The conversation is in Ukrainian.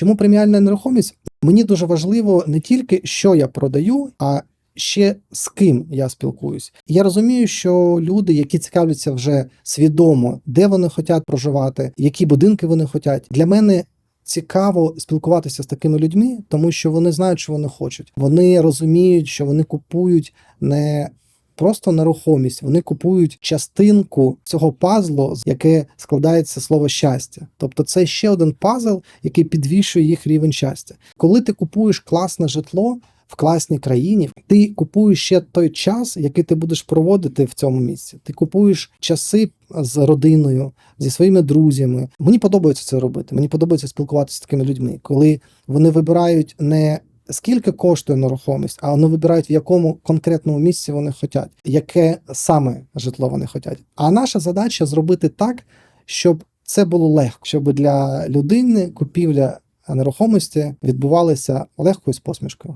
Чому преміальна нерухомість? Мені дуже важливо не тільки що я продаю, а ще з ким я спілкуюсь. Я розумію, що люди, які цікавляться вже свідомо, де вони хочуть проживати, які будинки вони хочуть, для мене. Цікаво спілкуватися з такими людьми, тому що вони знають, що вони хочуть. Вони розуміють, що вони купують не просто нерухомість, вони купують частинку цього пазлу, з яке складається слово щастя. Тобто, це ще один пазл, який підвищує їх рівень щастя. Коли ти купуєш класне житло в класній країні, ти купуєш ще той час, який ти будеш проводити в цьому місці. Ти купуєш часи з родиною, зі своїми друзями. Мені подобається це робити. Мені подобається спілкуватися з такими людьми, коли вони вибирають не скільки коштує нерухомість, а вони вибирають в якому конкретному місці вони хочуть, яке саме житло вони хочуть. А наша задача зробити так, щоб це було легко, щоб для людини купівля нерухомості відбувалася легко і з посмішкою.